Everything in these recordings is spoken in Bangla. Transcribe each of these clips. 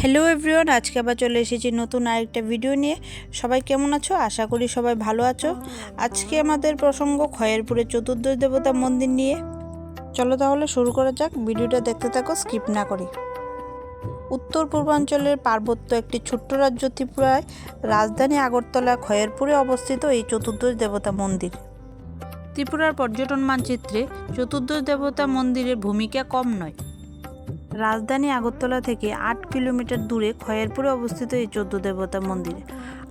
হ্যালো এভরিওয়ান আজকে আবার চলে এসেছি নতুন আরেকটা ভিডিও নিয়ে। সবাই কেমন আছো? আশা করি সবাই ভালো আছো। আজকে আমাদের প্রসঙ্গ খয়েরপুরের চতুর্দশ দেবতা মন্দির নিয়ে। চলো তাহলে শুরু করা যাক ভিডিওটা দেখতে থাকো স্কিপ না করি। উত্তর পূর্বাঞ্চলের পার্বত্য একটি ছোট্ট রাজ্য ত্রিপুরায়, রাজধানী আগরতলা, খয়েরপুরে অবস্থিত এই চতুর্দশ দেবতা মন্দির। ত্রিপুরার পর্যটন মানচিত্রে চতুর্দশ দেবতা মন্দিরের ভূমিকা কম নয়। রাজধানী আগরতলা থেকে আট কিলোমিটার দূরে খয়েরপুরে অবস্থিত এই চোদ্দ দেবতা মন্দির।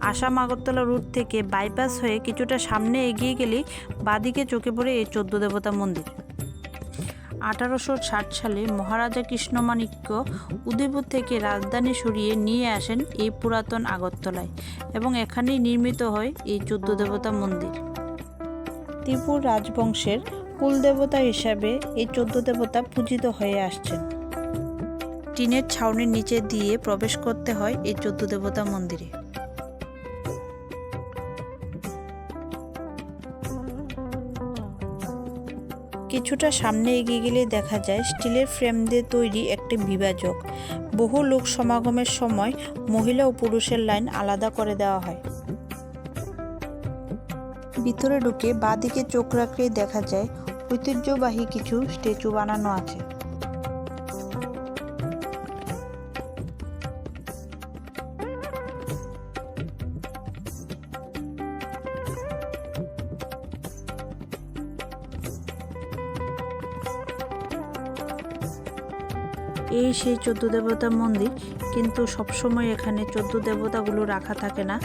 আসাম আগরতলা রুট থেকে বাইপাস হয়ে কিছুটা সামনে এগিয়ে গেলেই বাদিকে চোখে পড়ে এই চোদ্দ দেবতা মন্দির। আঠারোশো ষাট সালে মহারাজা কৃষ্ণমাণিক্য উদয়পুর থেকে রাজধানী সরিয়ে নিয়ে আসেন এই পুরাতন আগরতলায় এবং এখানেই নির্মিত হয় এই চোদ্দ দেবতা মন্দির। ত্রিপুর রাজবংশের কুলদেবতা হিসাবে এই চোদ্দ দেবতা পূজিত হয়ে আসছেন। টিনের ছাউনির নিচে দিয়ে প্রবেশ করতে হয় এই চোদ্দ দেবতা মন্দিরে। কিছুটা সামনে এগিয়ে গেলে দেখা যায়, স্টিলের ফ্রেম দিয়ে তৈরি একটি বিভাজক। বহু লোক সমাগমের সময় মহিলা ও পুরুষের লাইন আলাদা করে দেওয়া হয়। ভিতরে ঢুকে বাঁদিকে চোখ রাখলেই দেখা যায়, ঐতিহ্যবাহী কিছু স্ট্যাচু বানানো আছে। এই সেই চোদ্দ দেবতা মন্দির, কিন্তু সবসময় এখানে চোদ্দ দেবতাগুলো রাখা থাকে না।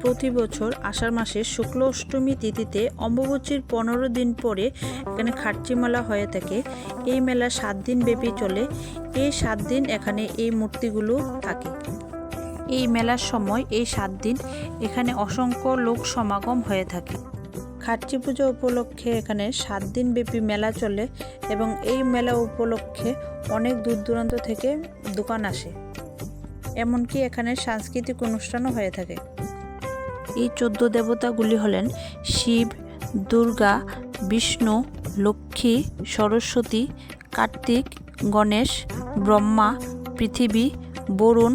প্রতি বছর আষাঢ় মাসের শুক্ল অষ্টমী তিথিতে অম্বুবচীর পনেরো দিন পরে এখানে খাটচি মেলা হয়ে থাকে। এই মেলা সাত দিন ব্যাপী চলে। এই সাত দিন এখানে এই মূর্তিগুলো থাকে। এই মেলার সময় এই সাত দিন এখানে অসংখ্য লোক সমাগম হয়ে থাকে। খাটচি পুজো উপলক্ষে এখানে সাত দিন ব্যাপী মেলা চলে এবং এই মেলা উপলক্ষে অনেক দূর দূরান্ত থেকে দোকান আসে। এমনকি এখানে সাংস্কৃতিক অনুষ্ঠানও হয়ে থাকে। এই চোদ্দ দেবতাগুলি হলেন শিব, দুর্গা, বিষ্ণু, লক্ষ্মী, সরস্বতী, কার্তিক, গণেশ, ব্রহ্মা, পৃথিবী, বরুণ,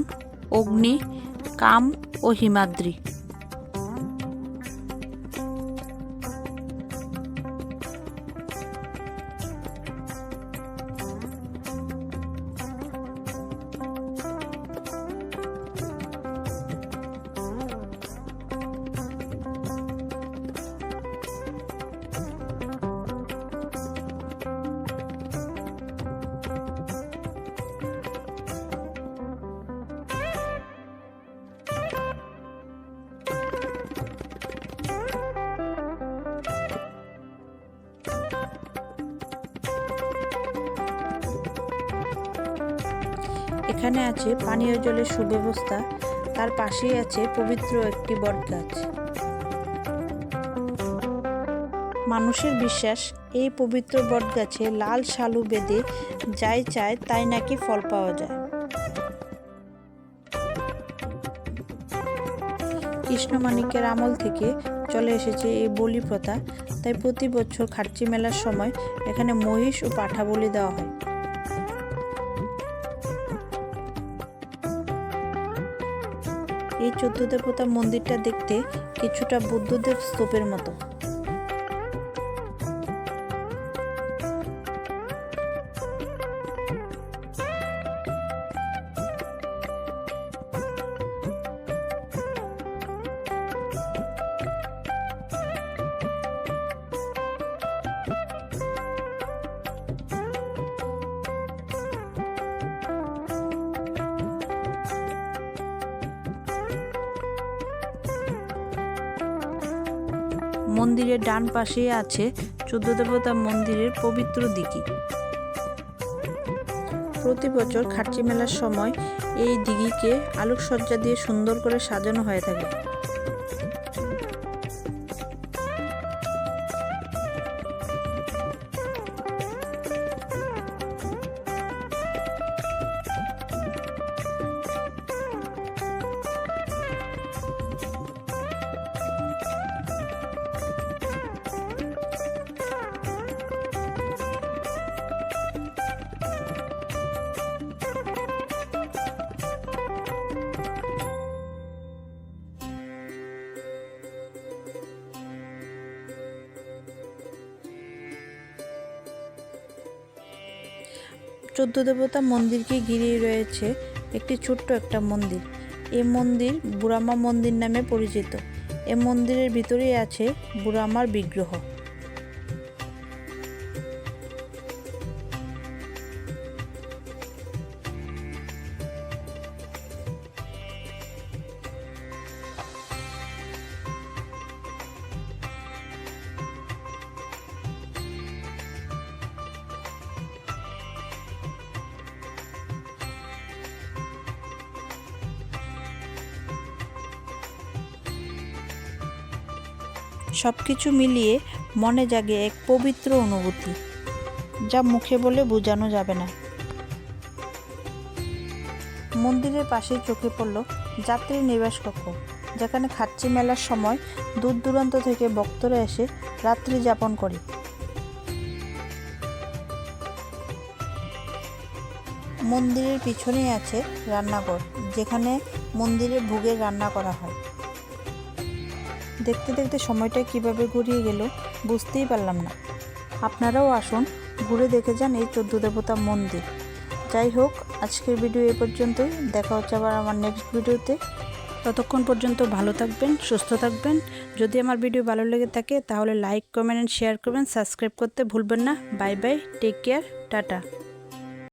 অগ্নি, কাম ও হিমাদ্রি। এখানে আছে পানীয় জলের সুব্যবস্থা, তার পাশেই আছে পবিত্র একটি বটগাছ। মানুষের বিশ্বাস, এই পবিত্র বটগাছে লাল শালু বেঁধে যাই চায় তাই নাকি ফল পাওয়া যায়। কৃষ্ণমাণিক্যের আমল থেকে চলে এসেছে এই বলি প্রথা, তাই প্রতি বছর খাটচি মেলার সময় এখানে মহিষ ও পাঠা বলি দেওয়া হয়। এই চোদ্দ দেবতা মন্দিরটা দেখতে কিছুটা বুদ্ধদেব স্তূপের মতো। মন্দিরের ডান পাশে আছে চোদ্দ দেবতা মন্দিরের পবিত্র দিঘি। প্রতি বছর খাটচি মেলার সময় এই দিঘিকে আলোকসজ্জা দিয়ে সুন্দর করে সাজানো হয়ে থাকে। চোদ্দ দেবতা মন্দিরকে ঘিরে রয়েছে একটি ছোট্ট একটা মন্দির। এ মন্দির বুড়ামা মন্দির নামে পরিচিত। এ মন্দিরের ভিতরেই আছে বুড়ামার বিগ্রহ। সব কিছু মিলিয়ে মনে জাগে এক পবিত্র অনুভূতি, যা মুখে বলে বোঝানো যাবে না। মন্দিরের পাশেই চোখে পড়ল যাত্রী নিবাস কক্ষ, যেখানে খাচ্ছি মেলার সময় দূর দূরান্ত থেকে ভক্তরা এসে রাত্রি যাপন করে। মন্দিরের পিছনেই আছে রান্নাঘর, যেখানে মন্দিরে ভোগের রান্না করা হয়। দেখতে দেখতে সময়টা কীভাবে ঘুরিয়ে গেল বুঝতেই পারলাম না। আপনারাও আসুন, ঘুরে দেখে যান এই চোদ্দ দেবতা মন্দির। যাই হোক, আজকের ভিডিও এ পর্যন্তই। দেখা হচ্ছে আবার আমার নেক্সট ভিডিওতে। ততক্ষণ পর্যন্ত ভালো থাকবেন, সুস্থ থাকবেন। যদি আমার ভিডিও ভালো লেগে থাকে, তাহলে লাইক কমেন্ট শেয়ার করবেন। সাবস্ক্রাইব করতে ভুলবেন না। Bye bye take care tata.